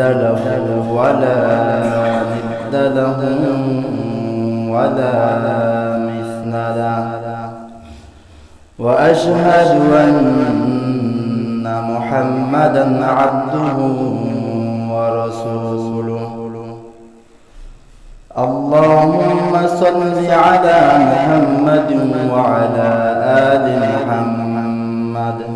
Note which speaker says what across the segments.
Speaker 1: له ولا ند له ولا مثل له. وأشهد أن محمدا عبده ورسوله. اللهم صل على محمد وعلى آل محمد.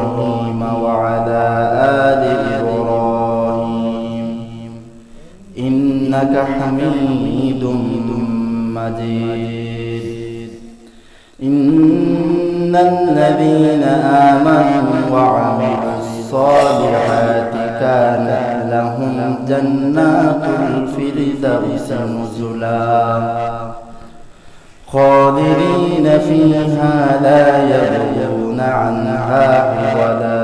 Speaker 1: إنك حميد مجيد. إن الذين آمنوا وعملوا الصالحات كانت لهم جنات الفردوس نزلا. خالدين فيها لا يبغون عنها حولا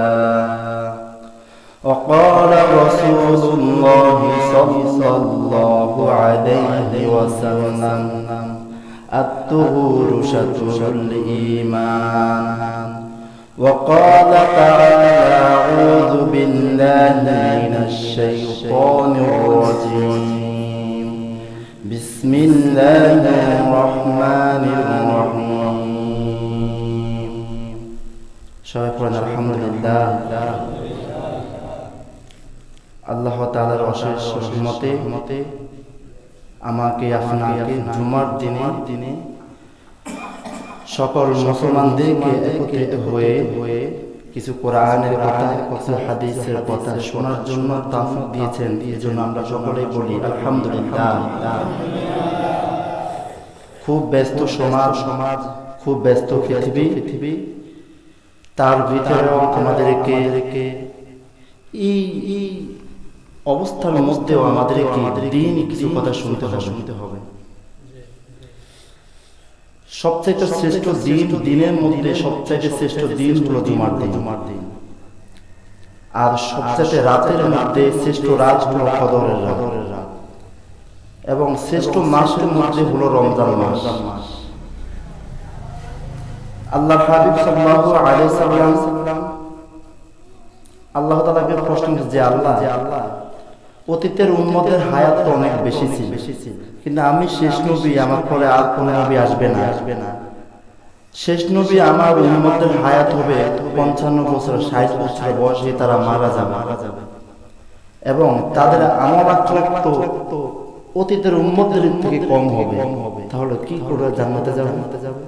Speaker 1: وقال رسول الله صلى الله عليه وسلم الطهور شطر الإيمان. وقال تعالى أعوذ بالله من الشيطان الرجيم. بسم الله الرحمن الرحيم. شكرا الحمد لله. আল্লাহ তাআলার অশেষ মতে মতে আমাকে আপনাকে জুমার দিনে দিনে সকল মুসলমানদেরকে একত্রিত হয়ে হয়ে কিছু কোরআনের কথা, কিছু হাদিসের কথা শোনার জন্য তাফিক দিয়েছেন। এই জন্য আমরা সকলেই বলি, আলহামদুলিল্লাহ। খুব ব্যস্ত সমাজ সমাজ খুব ব্যস্ত পৃথিবী পৃথিবী। তার ভিতরেও আমাদেরকে এই অবস্থার মধ্যেও আমাদেরকে দিন কিছু কথা শুনতে হবে। শুনতে হবে সবচাইতে শ্রেষ্ঠ দিন দিনের মধ্যে সবচাইতে শ্রেষ্ঠ দিন হলো জুমার দিন। জুমার দিন আর সবচাইতে রাতের মধ্যে শ্রেষ্ঠ রাত হলো কদরের রাত। এবং শ্রেষ্ঠ মাসের মধ্যে হলো রমজান মাস। আল্লাহ হাবিব সাল্লাল্লাহু আলাইহি সাল্লাম আল্লাহ তাআলাকে প্রশ্ন যে আল্লাহ যে আল্লাহ অতীতের উম্মতের হায়াত তো অনেক বেশি ছিল। কিন্তু আমি শেষ নবী, আমার পরে আর কোন নবী আসবে না। আসবে না শেষ নবী আমার উম্মতের হায়াত হবে পঞ্চান্ন বছর, ষাট বছর বয়সে তারা মারা যাবে। মারা যাবে এবং তাদের আমার তো অতীতের উম্মতের থেকে কম হবে। তাহলে কি করে জান্নাতে যাবে? যাবে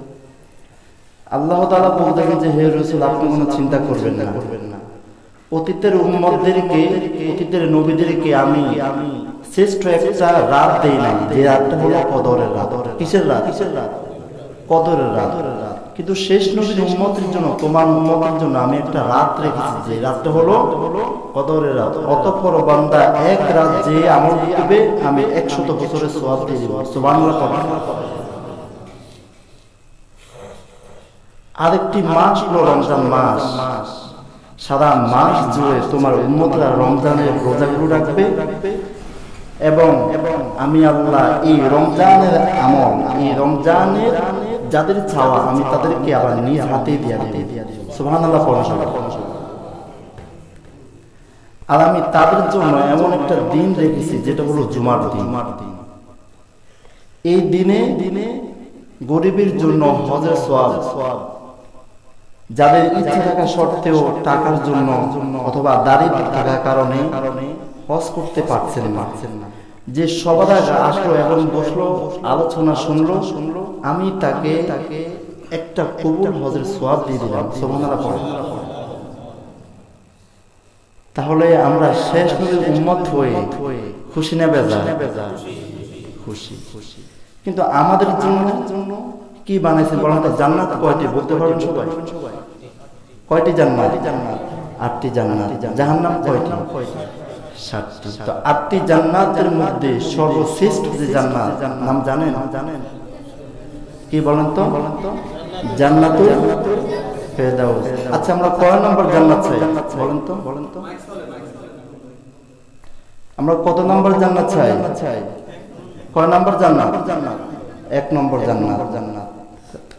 Speaker 1: আল্লাহ তাআলা বলতেন যে, হে রসুল, আপনি কোনো চিন্তা করবেন না করবেন না। অতীতের উম্মতদেরকে, অতীতের নবীদেরকে আমি শ্রেষ্ঠ একটা রাত দেই না যে রাতটা হলো কদরের রাত। কিসের রাত? কিসের রাত কদরের রাত। কিন্তু শেষ নবীর উম্মতের জন্য, তোমার উম্মতের জন্য আমি একটা রাত রেখেছি। যে রাতটা হলো কদরের রাত। অতঃপর বান্দা এক রাত যে আমল করবে, আমি একশত বছরের সোয়াব দিয়ে দিব। সুবহানাল্লাহ আরেকটি মাস হলো রমজান মাস। সারা মাস জুড়ে তোমার উন্মতরা রমজানের রোজাগুলো রাখবে এবং আমি আল্লাহ এই রমজানের আমল, এই রমজানের যাদের চাওয়া আমি তাদেরকে আবার নিজ হাতে দিয়ে দিয়ে সুবহান আল্লাহ আর আমি তাদের জন্য এমন একটা দিন রেখেছি, যেটা হলো জুমার দিন। এই দিনে দিনে গরিবের জন্য হজের সোয়াব যাদের ইচ্ছা থাকা সত্ত্বেও টাকার জন্য অথবা দারিদ্র থাকার কারণে হজ করতে পারছেন না। যে সবার আগে আসলো এবং বসল, আলোচনা শুনলো শুনলো আমি তাকে তাকে একটা কবুল হজের সোয়াব দিয়ে দিলাম। সোমানারা পড়ে। তাহলে আমরা শেষ নবীর উম্মত হয়ে খুশি না বেজা খুশি। কিন্তু আমাদের জন্য কি বানাইছেন বলেন জান্নাত কয়টি বলতে পারবেন সবাই? কয়টি জান্নাত? জান্নাত আটটি জান্নাত। জাহান্নাম কয়টি? সাতটি। তো আটটি জান্নাতের মধ্যে সর্বশ্রেষ্ঠ যে জান্নাত, নাম জানেন? জানেন কি বলেন তো? বলেন তো জান্নাতুল ফেরদাউস। আচ্ছা আমরা কয় নম্বর জান্নাত চাই? বলেন তো। বলেন তো আমরা কত নম্বর জান্নাত চাই? কয় নম্বর জান্নাত? এক নম্বর জান্নাত। জান্নাত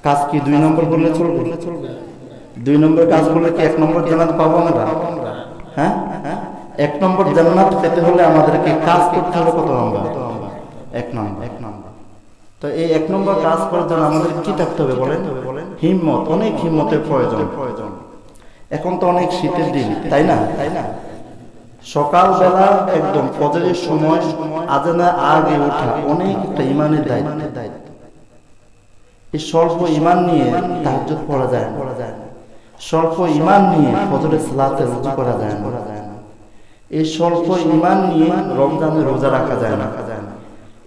Speaker 1: কাজ কি দুই নম্বর বললে চলবে চলবে? দুই নম্বর কাজ করলে কি, এক নম্বর জান্নাত পাবো আমরা? হ্যাঁ? এক নম্বর জান্নাত পেতে হলে আমাদেরকে কাজ করতে হবে কত নম্বর? এক নম্বর। এক নম্বর তো এই এক নম্বর কাজ করার জন্য আমাদের কি থাকতে হবে বলেন? হিম্মত, অনেক হিম্মতের প্রয়োজন। প্রয়োজন এখন তো অনেক শীতের দিন, তাই না? তাই না সকালবেলা একদম ফজরের সময় আজানা আগে ওঠা অনেক একটা ইমানের দায়িত্ব। এই স্বল্প ইমান নিয়ে তাহাজ্জুদ পড়া যায় পড়া যায় না। স্বল্প ইমান নিয়ে ফজরের সালাতে রুজু করা যায় না। এই স্বল্প ইমান নিয়ে রমজানের রোজা রাখা যায় না।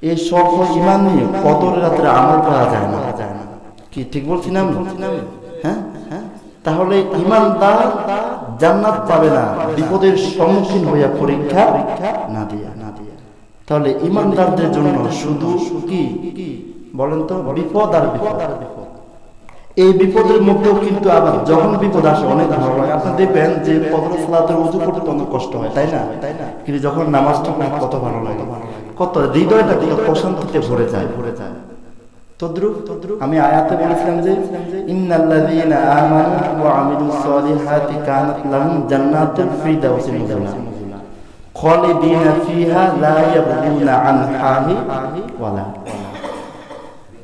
Speaker 1: এই স্বল্প ইমান নিয়ে কদর রাত্রে আমল করা যায় না। কি, ঠিক বলছি না? হ্যাঁ হ্যাঁ? তাহলে ইমানদার জান্নাত পাবে না, বিপদের সম্মুখীন হইয়া পরীক্ষা না দিয়া। না দিয়া তাহলে ইমানদারদের জন্য শুধু কি? বলেন তো বিপদ আর বিপদ আর বিপদ। এই বিপদের মধ্যেও কিন্তু আবার যখন বিপদ আসে, অনেক ভালো আপনি দেখবেন যে ফজর সালাতের উজু করতে অনেক কষ্ট হয়, তাই না? তাই না কিন্তু যখন নামাজটা পড়ে, কত ভালো লাগে। কত হৃদয়টা কত প্রশান্তিতে ভরে যায়। ভরে যায় আমি আয়াতে বলেছিলাম যে, ইন্নাল্লাযীনা আমানু ওয়া আমিলুস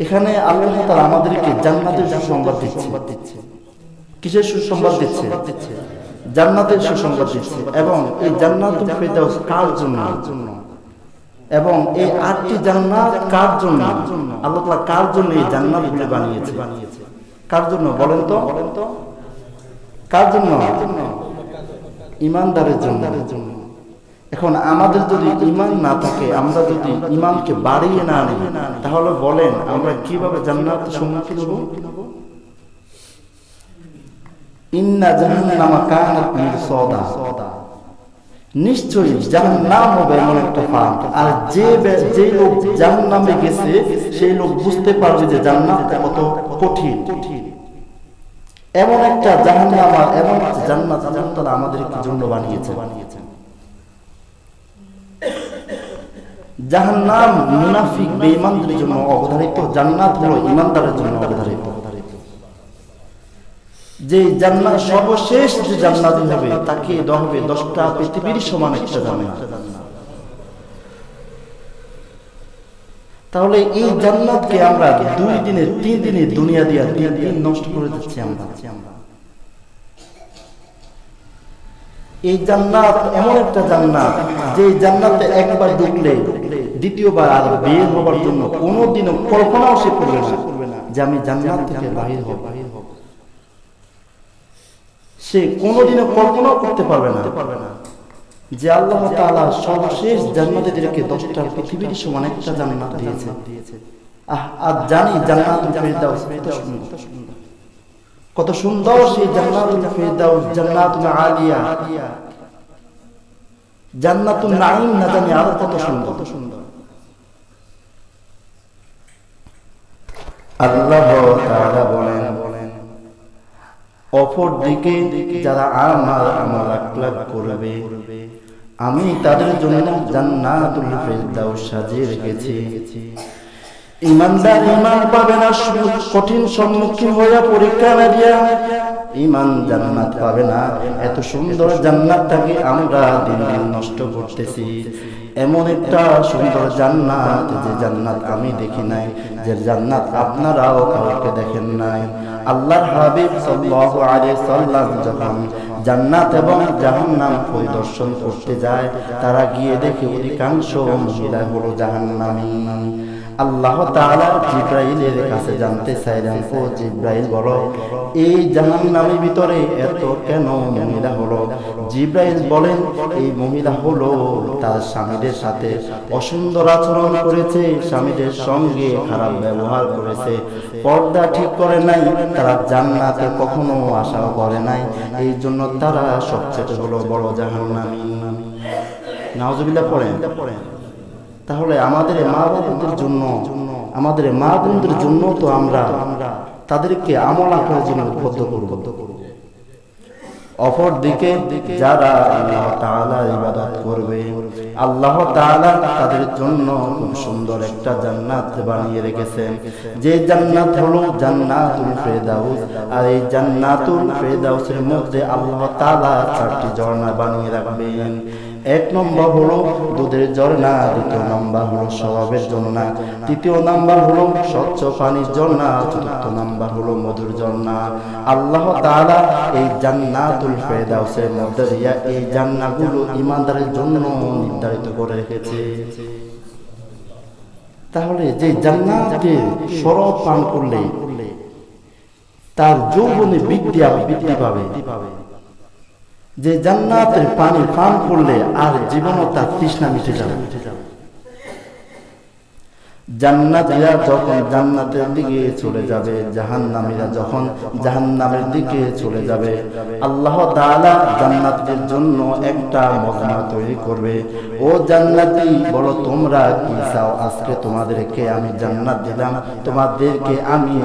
Speaker 1: এখানে আল্লাহ তাআলা আমাদেরকে জান্নাতের সুসংবাদ দিচ্ছে। কিসের সুসংবাদ দিচ্ছে? জান্নাতের সুসংবাদ দিচ্ছে এবং এই ফিরদাউস কার জন্য? এবং এই আটটি জান্নাত কার জন্য? আল্লাহ তাআলা কার জন্য এই জান্নাতগুলো বানিয়েছে? বানিয়েছে কার জন্য বলেন তো বলেন তো? কার জন্য? ইমানদারের জন্য। এখন আমাদের যদি ইমান না থাকে, আমরা যদি ইমানকে বাড়িয়ে না নিই, তাহলে বলেন আমরা কীভাবে জান্নাত সম্মুখীন হব? ইন্না জাহান্নামা কানাত মিরসাদা। নিশ্চয়ই জাহান্নাম হবে এমন একটা ফাঁক আর যে যে লোক জাহান্নামে গেছে, সেই লোক বুঝতে পারবে যে জান্নাতটা কত কঠিন। এমন একটা জাহান্নাম এমন একটা জান্নাত তাআলা আমাদের জন্য বানিয়েছে। বানিয়েছেন জাহান্নাম মুনাফিক জন্য অবধারিত, জান্নাত হলো ইমানদারের জন্য অবধারিত। যে জান্নাত, সর্বশেষ যে জান্নাত হবে, তাকে দেওয়া হবে দশটা পৃথিবীর সমান একটা জান্নাত। তাহলে এই জান্নাতকে আমরা দুই দিনে, তিন দিনে দুনিয়া দিয়া তিন দিন নষ্ট করে দিচ্ছি আমরা। এই জান্নাত এমন একটা জান্নাত, যে জান্নাতে একবার ঢুকলে দ্বিতীয়বার আর বের হবার জন্য কোনোদিনও কল্পনাও সে করবে না যে আমি জান্নাত থেকে বাহির হব। সে কোনোদিনও কল্পনাও করতে পারবে না যে আল্লাহ তাআলা সর্বশেষ জান্নাতীদেরকে দশটা পৃথিবীর সমান একটা জান্নাত দিয়েছে। আহ আর জানি জান্নাতুল ফিরদাউস কত সুন্দর। কত সুন্দর সেই জান্নাতুল ফিরদাউস জান্নাতুল আলিয়া। জান্নাতুল নাঈম না জানি আরও কত সুন্দর কত সুন্দর আল্লাহ বলেন, অপর দিকে যারা আমার করবে, আমি তাদের জন্য জান্নাতুল সাজিয়ে রেখেছি। ইমানদার ইমান পাবে না কঠিন সম্মুখীন হইয়া পরীক্ষা না দিয়া ইমান জান্নাত পাবে না, এত সুন্দর জান্নাতটাকে আমরা দিন দিন নষ্ট করতেছি। এমন একটা সুন্দর জান্নাত, যে জান্নাত আমি দেখি নাই, যে জান্নাত আপনারাও কাউকে দেখেন নাই। আল্লাহর হাবিব সাল্লাল্লাহু আলাইহি সাল্লাম যখন জান্নাত এবং জাহান্নাম পরিদর্শন করতে যায়, তারা গিয়ে দেখে অধিকাংশ মহিলা হলো জাহান্নামী। আল্লাহ তাআলা জিব্রাইলের কাছে জানতে চাইলেন, ও জিব্রাইল, বলো, এই জাহান্নামের ভিতরে এত কেন মহিলা হলো? জিব্রাইল বলেন, এই মহিলা হলো তার স্বামীদের সাথে অসুন্দর আচরণ করেছে, স্বামীদের সঙ্গে খারাপ ব্যবহার করেছে, পর্দা ঠিক করে নাই, তারা জান্নাতে কখনো আশাও করে নাই, এই জন্য তারা সবচেয়ে হলো বড় জাহান্নামী। নাওজুবিল্লাহ পড়েন। তাহলে আমাদের মা বাবাদের জন্য, আমাদের মা বোনদের জন্য তো আমরা তাদেরকে আমল আকারের জন্য উদ্বুদ্ধ করব। অপর দিকে যারা আল্লাহ তাআলার ইবাদত করবে, আল্লাহ তাআলা তাদের জন্য খুব সুন্দর একটা জান্নাত বানিয়ে রেখেছেন। যে জান্নাত হলো জান্নাতুল ফেরদাউস, আর এই জান্নাতুল ফেরদাউসের মধ্যে আল্লাহ তাআলা চারটি ঝর্ণা বানিয়ে রাখবেন। এক নম্বর হলো দুধের ঝর্ণা, দ্বিতীয় নম্বর হলো স্বভাবের ঝর্ণা, তৃতীয় নাম্বার হলো স্বচ্ছ পানির ঝর্ণা, চতুর্থ নাম্বার হলো মধুর ঝর্ণা। আল্লাহ তাআলা এই জান্নাতুল ফেরদাউসের মধ্যে দিয়া এই জান্নাতগুলো ইমানদারের জন্য নির্ধারিত করে রেখেছে। তাহলে যে জান্নাতে শরব পান করলে তার যৌবনে বৃদ্ধি বৃদ্ধি পাবে। যে জান্নাতের পানি পান করলে আর জীবনও তার তৃষ্ণা মিটে যাবে। জান্নাতীরা যখন জান্নাতের দিকে চলে যাবে, জাহান্নামীরা যখন জাহান্নামের দিকে চলে যাবে, আল্লাহ তাআলা জান্নাতীদের জন্য একটা মজমা তৈরি করবে। ও জান্নাতি, বলো তোমরা কি চাও? আজকে তোমাদেরকে আমি জান্নাত দিলাম, তোমাদেরকে আমি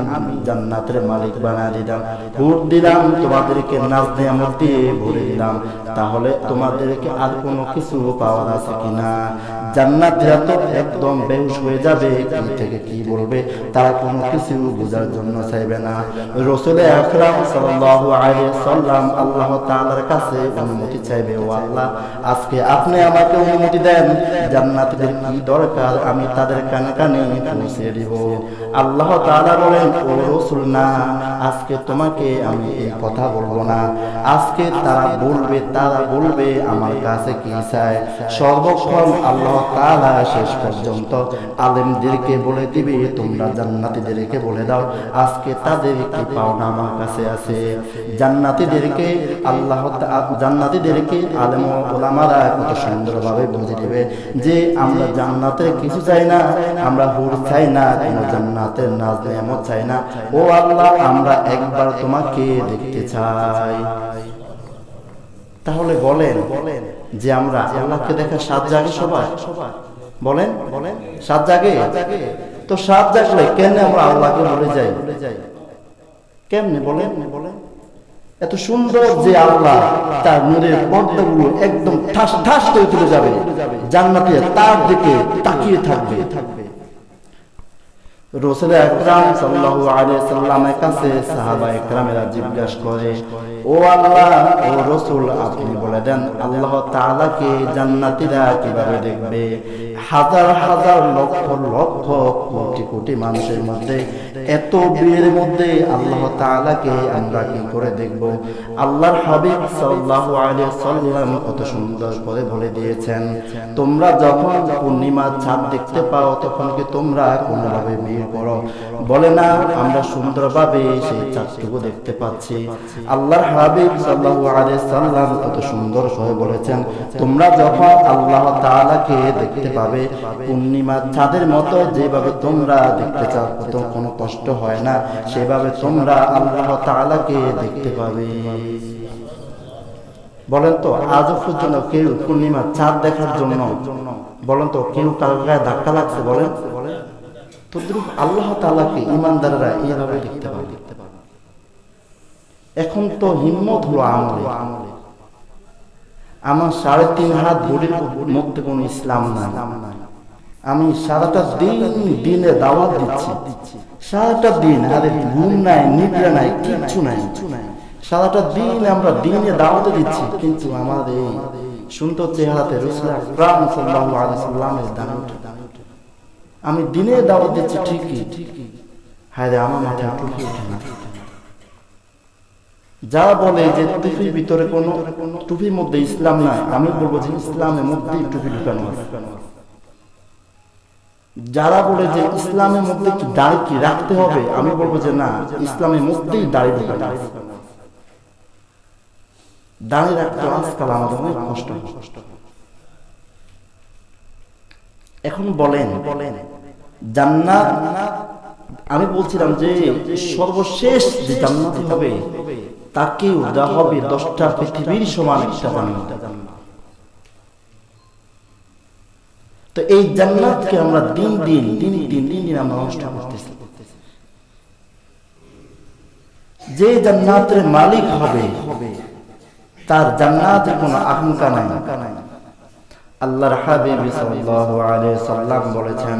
Speaker 1: জান্নাতের মালিক বানা দিলাম ভোট দিলাম, তোমাদেরকে নাচ নিয়ামত দিয়ে ভরে দিলাম। তাহলে তোমাদেরকে আর কোনো কিছু পাওয়ার আছে কিনা? জান্নাতীরা তো একদম বেহুশ হয়ে যাবে কি থেকে কি বলবে? তারা কোনো কিছু বোঝার জন্য চাইবে না। রসুল আকরাম সাল্লাল্লাহু আলাইহি সাল্লাম আল্লাহ তাআলার কাছে অনুমতি চাইবে, ও আল্লাহ, আজকে আপনি আমাকে অনুমতি দেন। জান্নাতীদের কি দরকার? আমি তাদের কানে কানে পৌঁছে দিব। আল্লাহ তাআলা বলেন, ও রসুল, না, আজকে তোমাকে আমি এই কথা বলব না। আজকে তারা বলবে তারা বলবে, আমার কাছে কি চায়? সর্বক্ষণ আল্লাহ তাআলা শেষ পর্যন্ত আলেমদেরকে বলে দিবে, তোমরা জান্নাতীদেরকে বলে দাও। আজকে তাদের কি পাওনা আমার কাছে আছে? জান্নাতীদেরকে আল্লাহ জান্নাতীদেরকে আলেম ওলামারা কত সুন্দরভাবে বুঝে দিবে যে আমরা জান্নাতের কিছু চাই না, আমরা হুর চাই না, কোনো জান্নাতের নাজ নেয়ামত চাই না। ও আল্লাহ, আমরা একবার তোমাকে দেখতে চাই। তাহলে বলেন বলেন যে আমরা আল্লাহকে দেখা সাত জাগে সবাই? বলেন বলেন সাত জাগে? তো সাত জাগলে কেন আমরা আল্লাহকে বলে যাই? কেমনে বলেন? বলেন এত সুন্দর যে আল্লাহ তার নূরের পর্দাগুলো একদম ঠাস ঠাস করে তুলে যাবে। জান্নাতে তার দিকে তাকিয়ে থাকবে থাকবে। রসুল একরাম সাল্লাল্লাহু আলাইহি সাল্লামের কাছে সাহাবা একরামেরা জিজ্ঞাসা করে, ও আল্লাহ, ও রসুল, আপনি বলে দেন, আল্লাহ তাআলাকে জান্নাতীরা কীভাবে দেখবে? হাজার হাজার লক্ষ লক্ষ কোটি কোটি মানুষের মধ্যে এত ভিড়ের মধ্যে আল্লাহ তাআলাকে আমরা কি করে দেখব? আল্লাহর হাবিব সাল্লাল্লাহু আলাইহি সাল্লাম কত সুন্দর করে বলে দিয়েছেন, তোমরা যখন পূর্ণিমা চাঁদ দেখতে পাও, তখন কি তোমরা কোনোভাবে ভিড় করো? বলে না, আমরা সুন্দরভাবে সেই চাঁদটুকু দেখতে পাচ্ছি। আল্লাহর হাবিব সাল্লাল্লাহু আলাইহি সাল্লাম কত সুন্দর করে বলেছেন, তোমরা যখন আল্লাহ তাআলাকে দেখতে পাবে, পূর্ণিমার চাঁদের মতো যেভাবে তোমরা দেখতে চাও কোনো কষ্ট হয় না, সেভাবে তোমরা আল্লাহ তাআলাকে দেখতে পাবে। বলেন তো আজও পর্যন্ত কেউ পূর্ণিমা চাঁদ দেখার জন্য, বলেন তো, কেউ কারও গায়ে ধাক্কা লাগছে, বলেন। তদ্রুপ আল্লাহ তাআলাকে ইমানদাররা এইভাবে দেখতে পাবে। এখন তো হিম্মত হলো আমলে। আমার সাড়ে তিন হাত বডির মধ্যে কোনো ইসলাম নাই। আমি সারাটা দিন দিনে দাওয়াত দিচ্ছি। সারাটা দিন আরে ঘুম নাই, নিদ্রা নাই, কিচ্ছু নাই। সারাটা দিন আমরা দিনে দাওয়াতে দিচ্ছি, কিন্তু আমাদের এই সুন্দর চেহারাতে রসুল আকরাম সাল্লাল্লাহু আলাইহি সাল্লামের দান উঠে আমি দিনে দাওয়াত দিচ্ছি, ঠিকই। হায় রে আমার মাথায় টুপি ওঠে না। যারা বলে যে টুপির ভিতরে কোনো টুপির মধ্যে ইসলাম নাই, আমি বলব যে ইসলামের মধ্যেই টুপি ঢুকানো আছে। যারা বলে যে ইসলামের মধ্যে কি দাড়ি কি রাখতে হবে, আমি বলব যে না ইসলামের মধ্যেই দাড়ি ঢুকানো আছে দাড়ি রাখতে আজকাল আমাদের অনেক কষ্ট। এখন বলেন বলেন জান্নাত, আমি বলছিলাম যে সর্বশেষ যে হবে, তাকেও দেওয়া হবে দশটা পৃথিবীর সমান একটা জান্নাত। তো এই জান্নাতকে আমরা দিন দিন দিন দিন দিন দিন আমরা নষ্ট করতেছি। যে জান্নাতের মালিক হবে, তার জান্নাতের কোনো আকাঙ্ক্ষা নাই। আল্লাহর হাবিব সাল্লাল্লাহু আলাইহি সাল্লাম বলেছেন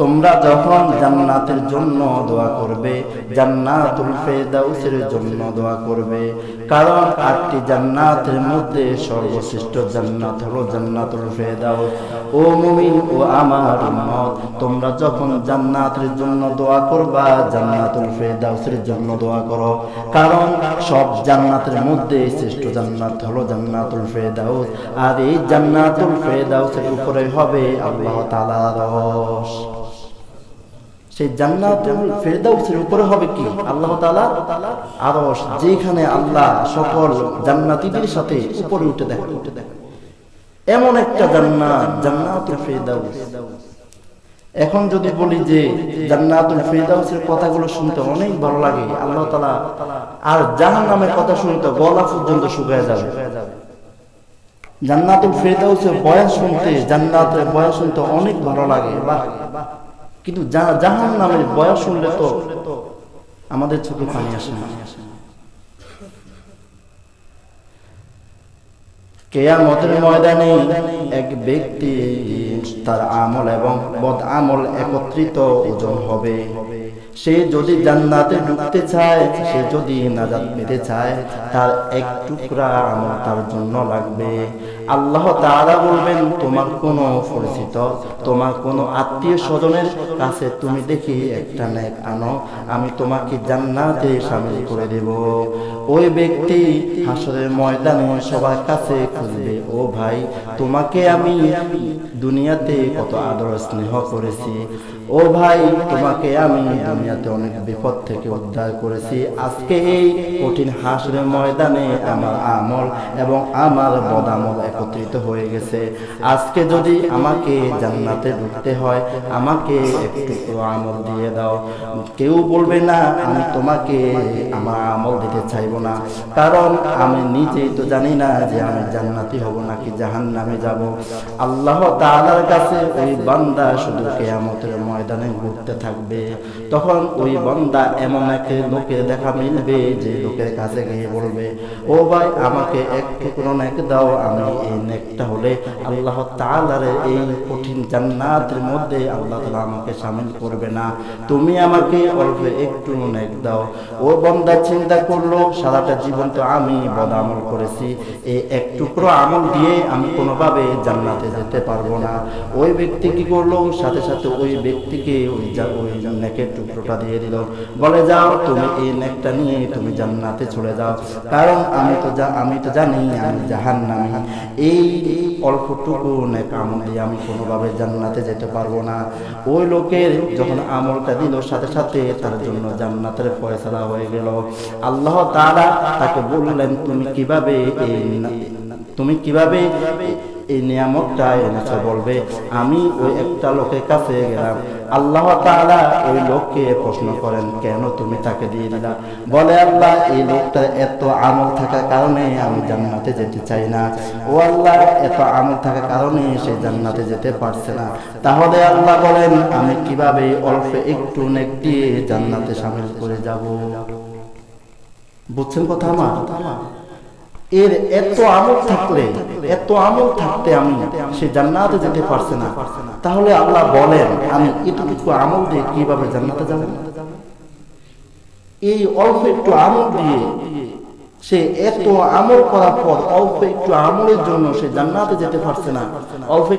Speaker 1: তোমরা যখন জান্নাতের জন্য দোয়া করবে, জান্নাতুল ফেরদাউসের জন্য দোয়া করবে। কারণ আটটি জান্নাতের মধ্যে সর্বশ্রেষ্ঠ জান্নাত হলো জান্নাতুল ফেরদাউস। ও মুমিন, ও আমার উম্মত, তোমরা যখন জান্নাতের জন্য দোয়া করবা, জান্নাতুল ফেরদাউসের জন্য দোয়া করো। কারণ সব জান্নাতের মধ্যে শ্রেষ্ঠ জান্নাত হলো জান্নাতুল ফেরদাউস। আর এই জান্নাতুল ফেরদাউসের উপরে হবে আল্লাহ তাআলার আরশ। সেই জান্নাতুল ফেরদাউসের উপরে হবে কি? আল্লাহ তাআলা আরশ, যেখানে আল্লাহ সকল জান্নাতীদের সাথে উপরে উঠে দেখা এমন একটা জান্নাত, জান্নাতুল ফেরদাউস। এখন যদি বলি যে জান্নাতুল ফেরদাউসের কথাগুলো শুনতে অনেক ভালো লাগে, আল্লাহ তাআলা আর জাহান্নামের কথা শুনতে গলা পর্যন্ত শুকায় যাবে। জান্নাতুল ফেরদাউসের বয়ান শুনতে, জান্নাতের বয়ান শুনতে অনেক ভালো লাগে। বাহ। কিন্তু জাহান নামের বয়স শুনলে তো আমাদের চোখে পানি আসে না। কেয়ামতের ময়দানে এক ব্যক্তি তার আমল এবং বদ আমল একত্রিত ওজন হবে। সে যদি জান্নাতে ঢুকতে চায়, সে যদি নাজাত পেতে চায়, তার এক টুকরা আমল তার জন্য লাগবে। আল্লাহ তাআলা বলবেন, তোমার কোনো পরিচিত, তোমার কোনো আত্মীয় স্বজনের কাছে তুমি দেখি একটা নেক আনো, আমি তোমাকে জান্নাতে শামিল করে দেব। ওই ব্যক্তি হাসরের ময়দানে সবার কাছে খুঁজবে, ও ভাই, তোমাকে আমি দুনিয়াতে কত আদর স্নেহ করেছি। ও ভাই, তোমাকে আমি দুনিয়াতে অনেক বিপদ থেকে উদ্ধার করেছি। আজকে এই কঠিন হাসরের ময়দানে আমার আমল এবং আমার বদামল একত্রিত হয়ে গেছে। আজকে যদি আমাকে জান্নাতে ঢুকতে হয়, আমাকে একটু আমল দিয়ে দাও। কেউ বলবে, না, আমি তোমাকে আমার আমল দিতে চাইব না। কারণ আমি নিজেই তো জানি না যে আমি জান্নাতি হব নাকি জাহান নামে যাব। আল্লাহ তাআলার কাছে ওই বান্দা শুধু কেয়ামতের ময়দানে ঘুরতে থাকবে। তখন ওই বান্দা এমন এক লোকে দেখা মিলবে যে লোকের কাছে গিয়ে বলবে, ও ভাই, আমাকে এক টুকরো নেক দাও, আমি এই নেকটা হলে আল্লাহ তাআলার এই কঠিন জান্নাতের মধ্যে আল্লাহ তাআলা আমাকে শামিল করবে না। তুমি আমাকে অল্প একটু নেক দাও। ও বান্দা চিন্তা করল, সারাটা জীবন তো আমি বদ আমল করেছি এই এক টুকরো আমল দিয়ে আমি কোনোভাবে জান্নাতে যেতে পারব না। ওই ব্যক্তি কি করল? সাথে সাথে ওই ব্যক্তিকে ওই ওই নেকের টুকরোটা দিয়ে দিল। বলে, যাও, তুমি এই নেকটা নিয়ে তুমি জান্নাতে চলে যাও। কারণ আমি তো যা আমি তো জানি আমি জাহান নামি এই অল্পটুকু নেক আমল দিয়ে আমি কোনোভাবে জান্নাতে যেতে পারব না। ওই লোকের যখন আমলটা দিল, সাথে সাথে তার জন্য জান্নাতের ফয়সালা হয়ে গেল। আল্লাহ তাআলা তাকে বললেন, তুমি কীভাবে এই তুমি কীভাবে এই নিয়ামতটা এনেছো বলবে, আমি ওই একটা লোকের কাছে গেলাম। আল্লাহ তাআলা ওই লোককে প্রশ্ন করেন, কেন তুমি তাকে দিয়ে দিলা? বলে আল্লাহ এই লোকটা এত আমল থাকার কারণে আমি জান্নাতে যেতে চাই না। ও আল্লাহ, এত আমল থাকার কারণে সে জান্নাতে যেতে পারছে না। তাহলে আল্লাহ বলেন, আমি কীভাবে অল্প একটু নেক দিয়ে জান্নাতে সামিল করে যাব? বুঝছেন কথা আমার? এর এত আমল থাকলে, এত আমল থাকতে আমি সে জান্নাতে যেতে পারছে না। তাহলে আল্লাহ বলেন, আমি এটুকু আমল দিয়ে কীভাবে জান্নাতে যাব? এই অল্প একটু আমল দিয়ে সে এত আমল করার পর অল্প একটু আমলের জন্য সে জান্নাতে যেতে পারছে না। অল্প